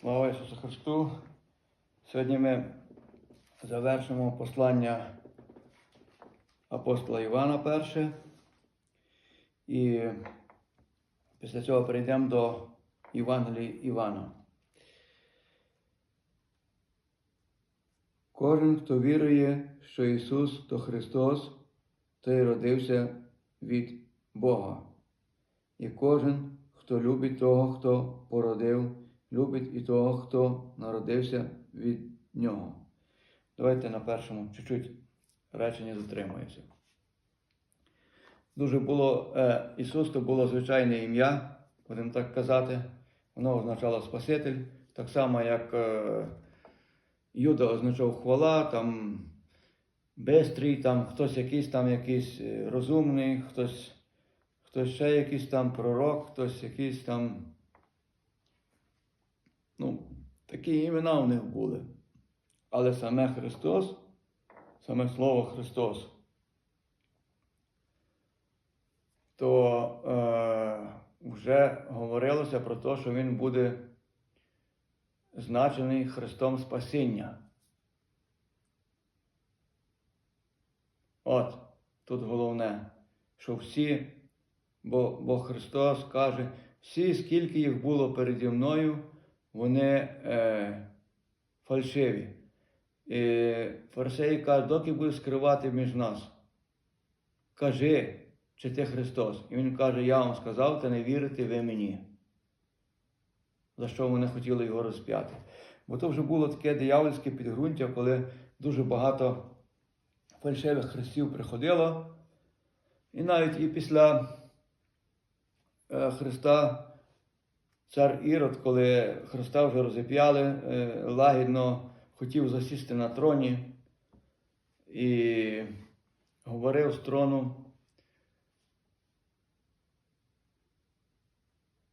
Слава Ісусу Христу! Сьогодні ми завершимо послання апостола Івана перше. І після цього перейдемо до Євангелії Івана. Кожен, хто вірує, що Ісус то Христос, той родився від Бога. І кожен, хто любить того, хто породив, любить і того, хто народився від нього. Давайте на першому чуть-чуть реченні затримаємося. Дуже було е, Ісус то було звичайне ім'я, будемо так казати. Воно означало Спаситель, так само, як е, Юда означав хвала, там бистрий, там хтось якийсь там якийсь е, розумний, хтось, хтось ще якийсь там пророк, хтось якийсь там. Ну, такі імена в них були. Але саме Христос, саме Слово Христос, то е, вже говорилося про те, що Він буде значений Христом Спасіння. От, тут головне, що всі, бо, бо Христос каже, всі, скільки їх було переді мною, вони е, фальшиві. І фарисеї кажуть, доки буде скривати між нас. Кажи, чи ти Христос. І Він каже, я вам сказав, та не вірите ви мені. За що вони хотіли його розп'яти. Бо то вже було таке диявольське підґрунтя, коли дуже багато фальшивих хрестів приходило. І навіть і після е, Христа цар Ірод, коли Христа вже розіп'яли, е, лагідно хотів засісти на троні і говорив з трону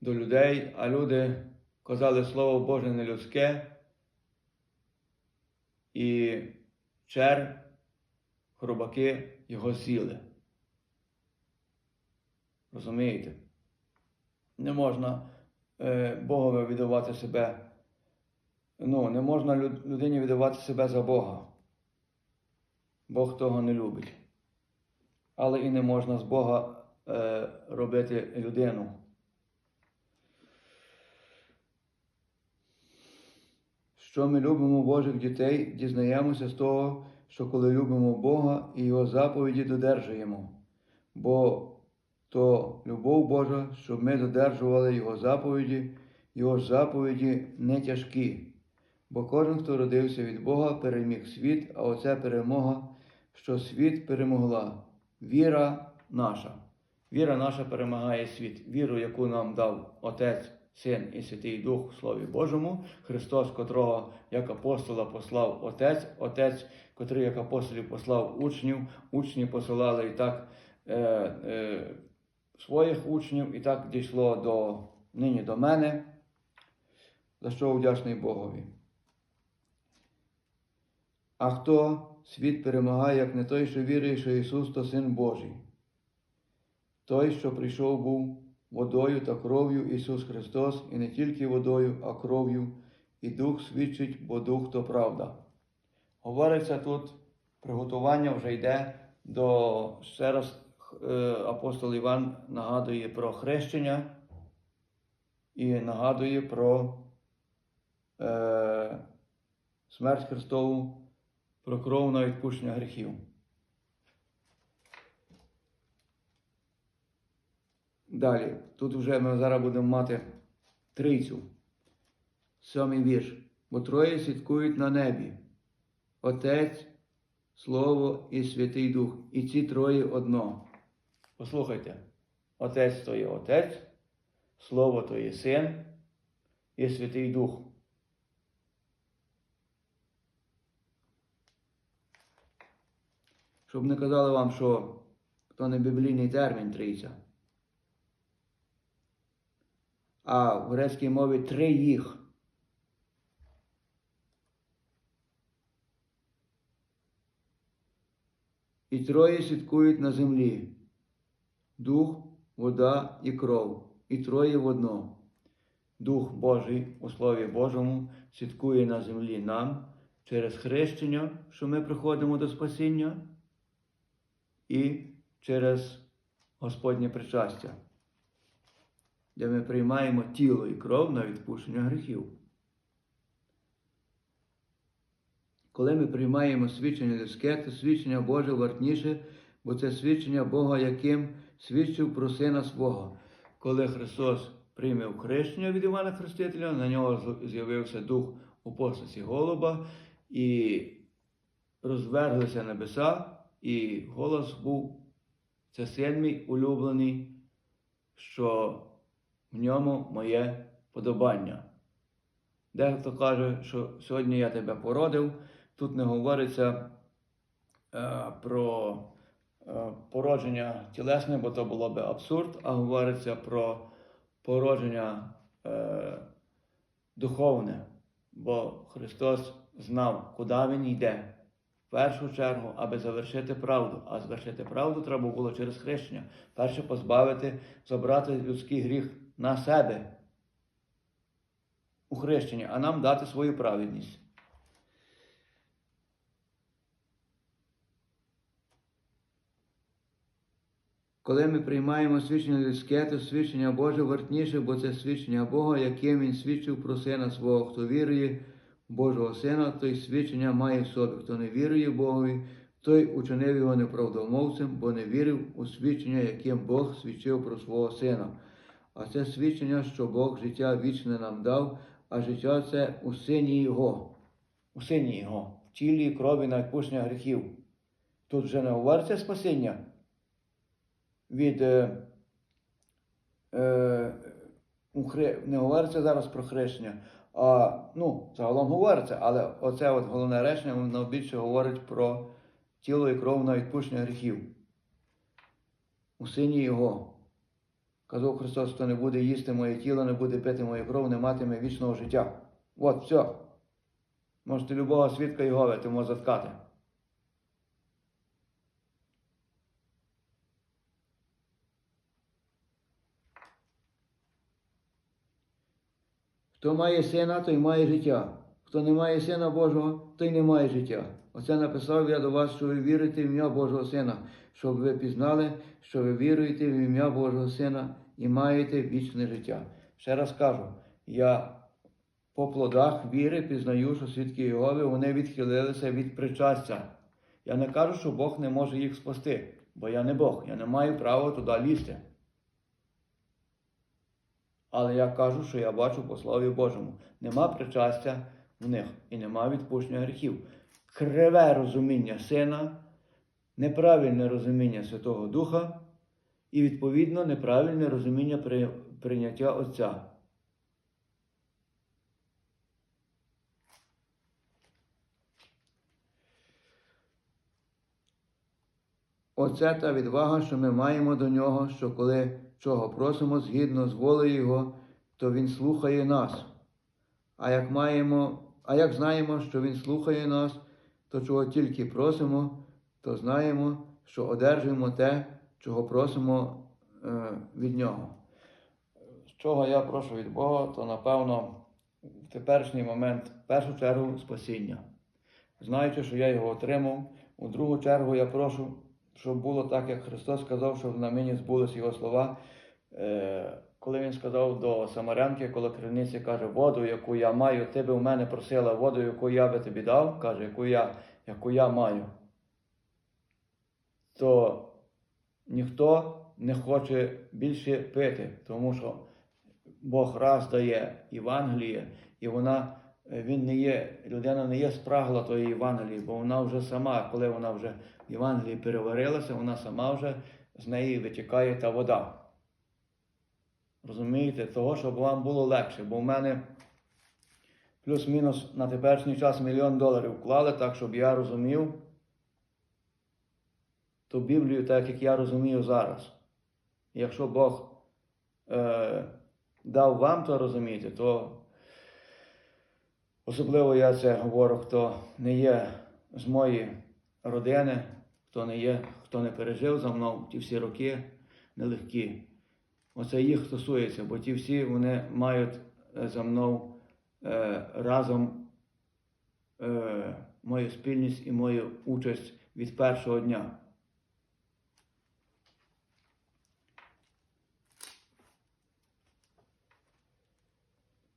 до людей, а люди казали Слово Боже не людське, і червь, хробаки його з'їли. Розумієте? Не можна Богові віддавати себе. Ну, не можна людині віддавати себе за Бога. Бог того не любить. Але і не можна з Бога е, робити людину. Що ми любимо Божих дітей, дізнаємося з того, що коли любимо Бога і Його заповіді додержуємо. Бо то любов Божа, щоб ми додержували Його заповіді, Його заповіді не тяжкі. Бо кожен, хто родився від Бога, переміг світ, а оце перемога, що світ перемогла. Віра наша. Віра наша перемагає світ. Віру, яку нам дав Отець, Син і Святий Дух в Слові Божому, Христос, котрого як апостола послав Отець, Отець, котрий як апостолів послав учнів, учні посилали і так е, е, своїх учнів, і так дійшло до нині до мене, за що вдячний Богові. А хто світ перемагає, як не той, що вірує, що Ісус то Син Божий? Той, що прийшов був водою та кров'ю Ісус Христос, і не тільки водою, а кров'ю, і Дух свідчить, бо Дух то правда. Говориться тут, приготування вже йде до ще раз апостол Іван нагадує про хрещення і нагадує про е, смерть Христову, про кров на відпущення гріхів. Далі, тут вже ми зараз будемо мати трійцю. Сьомий вірш. Бо троє свідкують на небі. Отець, Слово і Святий Дух. І ці троє одно. Послухайте, Отець то є Отець, Слово то є Син і Святий Дух. Щоб не казали вам, що то не біблійний термін трійця. А в грецькій мові три їх. І троє свідкують на землі дух, вода і кров, і троє в одно. Дух Божий у Слові Божому свідкує на землі нам через хрещення, що ми приходимо до спасіння, і через Господнє причастя, де ми приймаємо тіло і кров на відпущення гріхів. Коли ми приймаємо свідчення людське, то свідчення Боже вартніше, бо це свідчення Бога, яким свідчив про Сина свого. Коли Христос прийняв хрещення від Івана Хрестителя, на нього з'явився дух у постаті голуба, і розверглися небеса, і голос був це син мій улюблений, що в ньому моє подобання. Дехто каже, що сьогодні я тебе породив. Тут не говориться е, про породження тілесне, бо то було би абсурд, а говориться про породження е, духовне, бо Христос знав, куди Він йде. В першу чергу, аби завершити правду. А завершити правду треба було через хрещення. Перше позбавити, забрати людський гріх на себе у хрещенні, а нам дати свою праведність. Коли ми приймаємо свідчення людське, то свідчення Боже вартніше, бо це свідчення Бога, яким Він свідчив про Сина свого. Хто вірує в Божого Сина, той свідчення має в собі. Хто не вірує Богові, той учинив його неправдомовцем, бо не вірив у свідчення, яким Бог свідчив про свого Сина. А це свідчення, що Бог життя вічне нам дав, а життя це у Сині Його, у Сині Його, в тілі крові на відпущення гріхів. Тут вже не говориться спасіння від е, е, не говориться зараз про хрещення, а ну, загалом говориться, але оце от головне речення, воно більше говорить про тіло і кров на відпущення гріхів. У сині його. Казав Христос, хто не буде їсти моє тіло, не буде пити мою кров, не матиме вічного життя. От, все. Можете любого свідка Єгови тому заткати. Хто має сина, той має життя. Хто не має сина Божого, той не має життя. Оце написав я до вас, що ви вірите в ім'я Божого Сина, щоб ви пізнали, що ви віруєте в ім'я Божого Сина і маєте вічне життя. Ще раз кажу, я по плодах віри пізнаю, що свідки Єгови вони відхилилися від причастя. Я не кажу, що Бог не може їх спасти, бо я не Бог, я не маю права туди лізти. Але я кажу, що я бачу по Слові Божому. Нема причастя в них і нема відпущення гріхів. Криве розуміння Сина, неправильне розуміння Святого Духа і, відповідно, неправильне розуміння при- прийняття Отця. Оце та відвага, що ми маємо до нього, що коли чого просимо згідно з волею Його, то Він слухає нас. А як маємо, а як знаємо, що Він слухає нас, то чого тільки просимо, то знаємо, що одержуємо те, чого просимо е, від Нього. З чого я прошу від Бога, то напевно в теперішній момент, в першу чергу, спасіння. Знаючи, що я його отримав, у другу чергу я прошу, щоб було так, як Христос сказав, щоб на мені збулись його слова. Е, коли він сказав до Самарянки, коли криниці каже, воду, яку я маю, ти би в мене просила, воду, яку я би тобі дав, каже, яку я, яку я маю, то ніхто не хоче більше пити, тому що Бог раз дає Євангеліє, і вона, е, він не є, людина не є спрагла тої Євангелії, бо вона вже сама, коли вона вже Євангелії переварилася, вона сама вже з неї витікає та вода. Розумієте, того, щоб вам було легше, бо в мене плюс-мінус на теперішній час мільйон доларів вклали, так, щоб я розумів ту Біблію, так як я розумію зараз. Якщо Бог е, дав вам то розуміти, то особливо я це говорю, хто не є з моєї родини, хто не є, хто не пережив за мною ті всі роки нелегкі. Оце їх стосується, бо ті всі вони мають е, за мною е, разом е, мою спільність і мою участь від першого дня.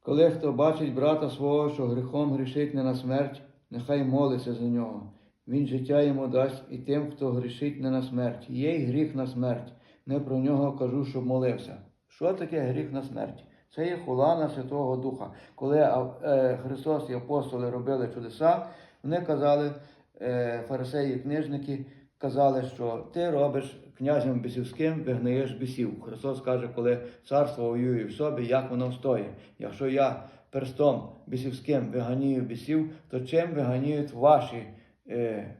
Коли хто бачить брата свого, що гріхом грішить не на смерть, нехай молиться за нього. Він життя йому дасть і тим, хто грішить не на смерть. Є й гріх на смерть. Не про нього кажу, щоб молився. Що таке гріх на смерть? Це є хула на Святого Духа. Коли е, Христос і апостоли робили чудеса, вони казали, е, фарисеї книжники казали, що ти робиш князем бісівським, вигнаєш бісів. Христос каже, коли царство воює в собі, як воно стоїть. Якщо я перстом бісівським виганію бісів, то чим виганіють ваші е,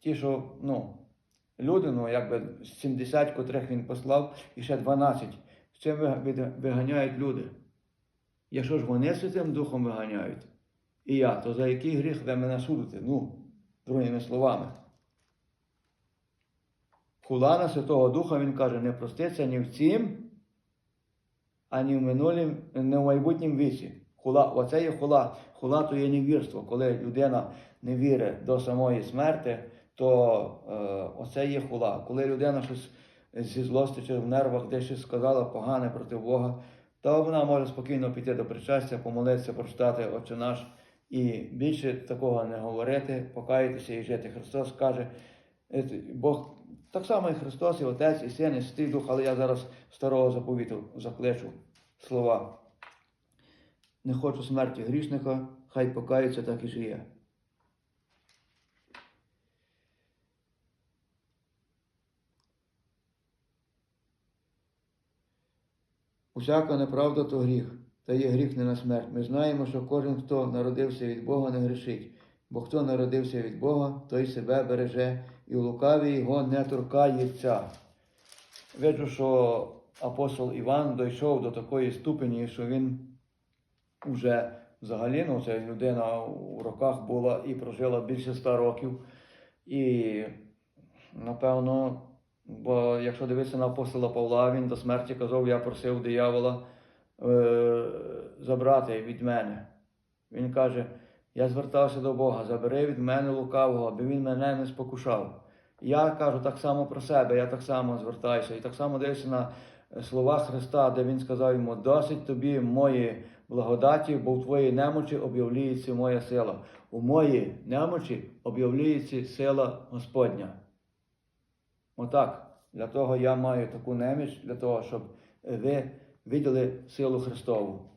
ті, що ну, люди, ну якби 70, котрих він послав, і ще 12. З чим ви- ви- виганяють люди? Якщо ж вони Святим Духом виганяють, і я, то за який гріх ви мене судите? Ну, другими словами. Хула на Святого Духа, він каже, не проститься ні в цім, ані в минулім, не в майбутнім віці. Хула, оце є хула. Хула то є невірство. Коли людина не вірить до самої смерти, то е, оце є хула. Коли людина щось зі злості чи в нервах десь щось сказала погане проти Бога, то вона може спокійно піти до причастя, помолитися, прочитати Отче наш і більше такого не говорити, покаятися і жити. Христос каже, е, Бог так само і Христос, і Отець, і Син, і Святий Дух, але я зараз старого заповіту закличу слова. Не хочу смерті грішника, хай покається, так і жиє. Усяка неправда то гріх, та є гріх не на смерть. Ми знаємо, що кожен, хто народився від Бога, не грішить, бо хто народився від Бога, той себе береже, і лукаві його не торкається. Виджу, що апостол Іван дійшов до такої ступені, що він вже взагалі, ну, це людина у роках була і прожила більше ста років. І, напевно, бо якщо дивитися на апостола Павла, він до смерті казав, я просив диявола е, забрати від мене. Він каже, я звертався до Бога, забери від мене лукавого, аби він мене не спокушав. Я кажу так само про себе, я так само звертаюся. І так само дивлюся на слова Христа, де Він сказав йому, досить тобі мої благодаті, бо в твоїй немочі об'являється моя сила. У моїй немочі об'являється сила Господня. Отак. Для того я маю таку неміч, для того, щоб ви виділи силу Христову.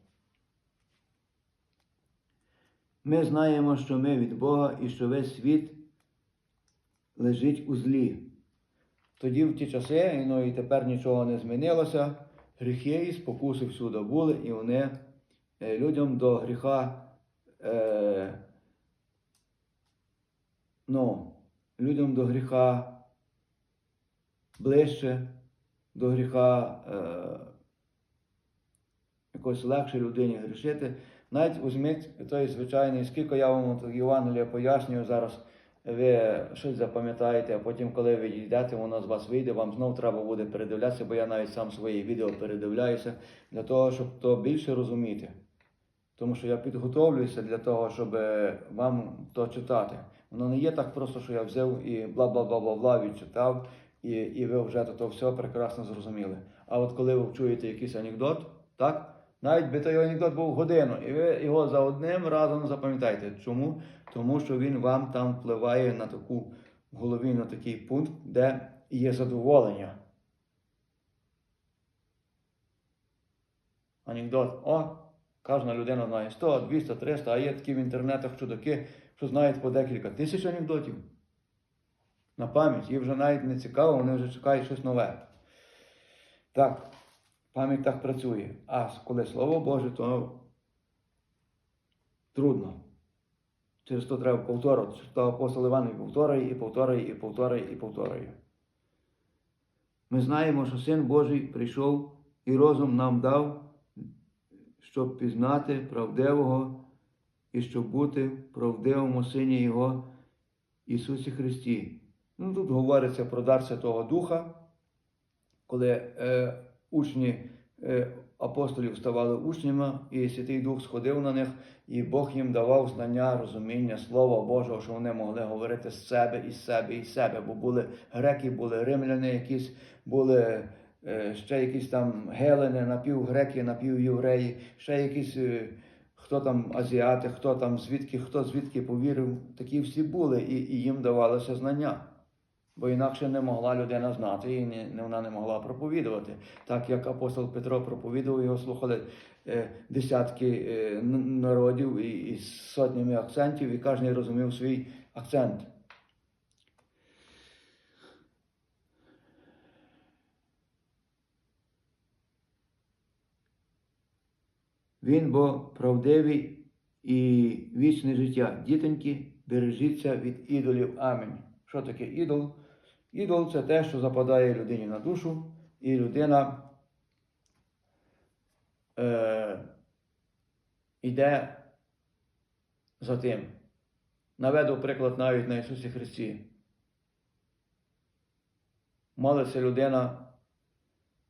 Ми знаємо, що ми від Бога і що весь світ лежить у злі. Тоді в ті часи, ну і тепер нічого не змінилося, гріхи і спокуси всюди були, і вони людям до гріха, е, ну, людям до гріха ближче, до гріха е, якось легше людині грішити. Навіть візьміть той звичайний, скільки я вам Євангелія пояснюю зараз, ви щось запам'ятаєте, а потім, коли ви йдете, воно з вас вийде, вам знов треба буде передивлятися, бо я навіть сам свої відео передивляюся, для того, щоб то більше розуміти. Тому що я підготовлююся для того, щоб е, вам то читати. Воно не є так просто, що я взяв і бла-бла-бла-бла-бла відчитав, і, і ви вже то все прекрасно зрозуміли. А от коли ви чуєте якийсь анекдот, так? Навіть би той анекдот був годину, і ви його за одним разом запам'ятаєте. Чому? Тому що він вам там впливає на таку в голові на такий пункт, де є задоволення. Анекдот. О, кожна людина знає 100, 200, 300, а є такі в інтернетах чудаки, що знають по декілька тисяч анекдотів. На пам'ять. Їм вже навіть не цікаво, вони вже чекають щось нове. Так, пам'ять так працює. А коли Слово Боже, то трудно. Через то треба повторити. Через то апостол Іван і повторює, і повторює, і повторює, і повторює. Ми знаємо, що Син Божий прийшов і розум нам дав, щоб пізнати правдивого і щоб бути правдивому Сині Його Ісусі Христі. Ну, тут говориться про дар Святого Духа, коли е, учні е, апостолів ставали учнями, і Святий Дух сходив на них, і Бог їм давав знання, розуміння, Слова Божого, що вони могли говорити з себе, із себе, із себе. Бо були греки, були римляни, якісь були ще якісь там гелени, напівгреки, напівєвреї, ще якісь. е, Хто там азіати, хто там звідки, хто звідки повірив, такі всі були, і, і їм давалося знання. Бо інакше не могла людина знати, і не- вона не могла проповідувати. Так як апостол Петро проповідував, його слухали е, десятки е, народів і, і сотнями акцентів, і кожен розумів свій акцент. Він бо правдивий і вічне життя. Дітоньки, бережіться від ідолів. Амінь. Що таке ідол? Ідол це те, що западає людині на душу, і людина е, йде за тим. Наведу приклад навіть на Ісусі Христі. Молиться людина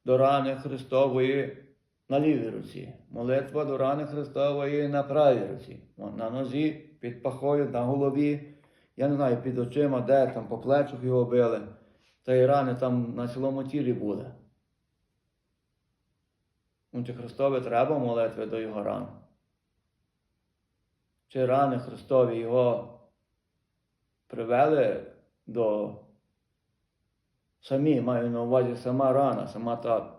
до рани Христової на лівій руці, молитва до рани Христової на правій руці, на нозі, під пахою, на голові, я не знаю, під очима, де там по плечах його били, та й рани там на цілому тілі були. Ну, чи Христові треба молитви до його ран? Чи рани Христові його привели до самі, маю на увазі сама рана, сама та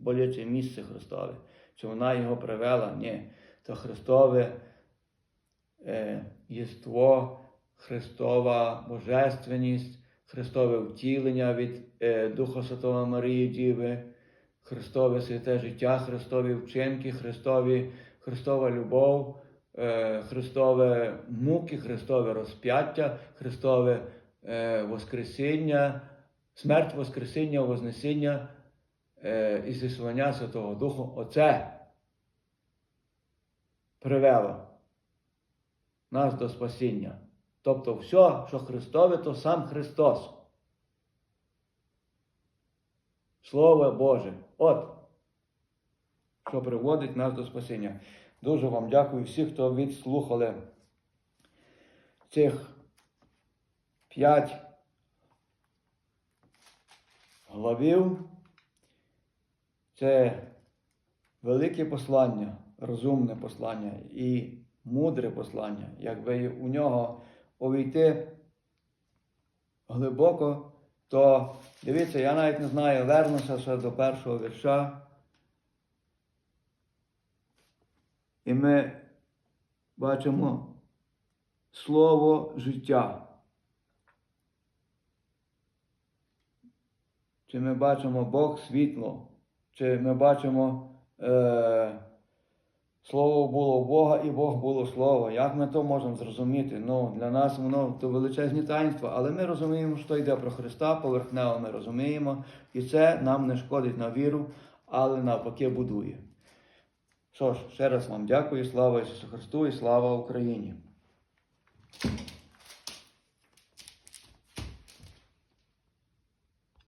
болюче місце Христове. Чи вона його привела? Ні. То Христове е, єство, Христова божественність, Христове втілення від е, Духа Святого Марії Діви, Христове святе життя, Христові вчинки, Христові, Христова любов, е, Христове муки, Христове розп'яття, Христове е, Воскресіння, смерть, Воскресіння, Вознесіння і зіслання Святого Духу, оце привело нас до спасіння. Тобто все, що Христове, то сам Христос. Слово Боже. От, що приводить нас до спасіння. Дуже вам дякую всіх, хто відслухали цих п'ять главів. Це велике послання, розумне послання і мудре послання. Якби у нього увійти глибоко, то дивіться, я навіть не знаю, вернуся ще до першого вірша. І ми бачимо слово життя. Чи ми бачимо Бог світло, чи ми бачимо е, Слово було Бога і Бог було Слово. Як ми то можемо зрозуміти? Ну, для нас воно то величезні таїнства, але ми розуміємо, що йде про Христа, поверхнево ми розуміємо, і це нам не шкодить на віру, але навпаки будує. Що ж, ще раз вам дякую, слава Ісусу Христу і слава Україні!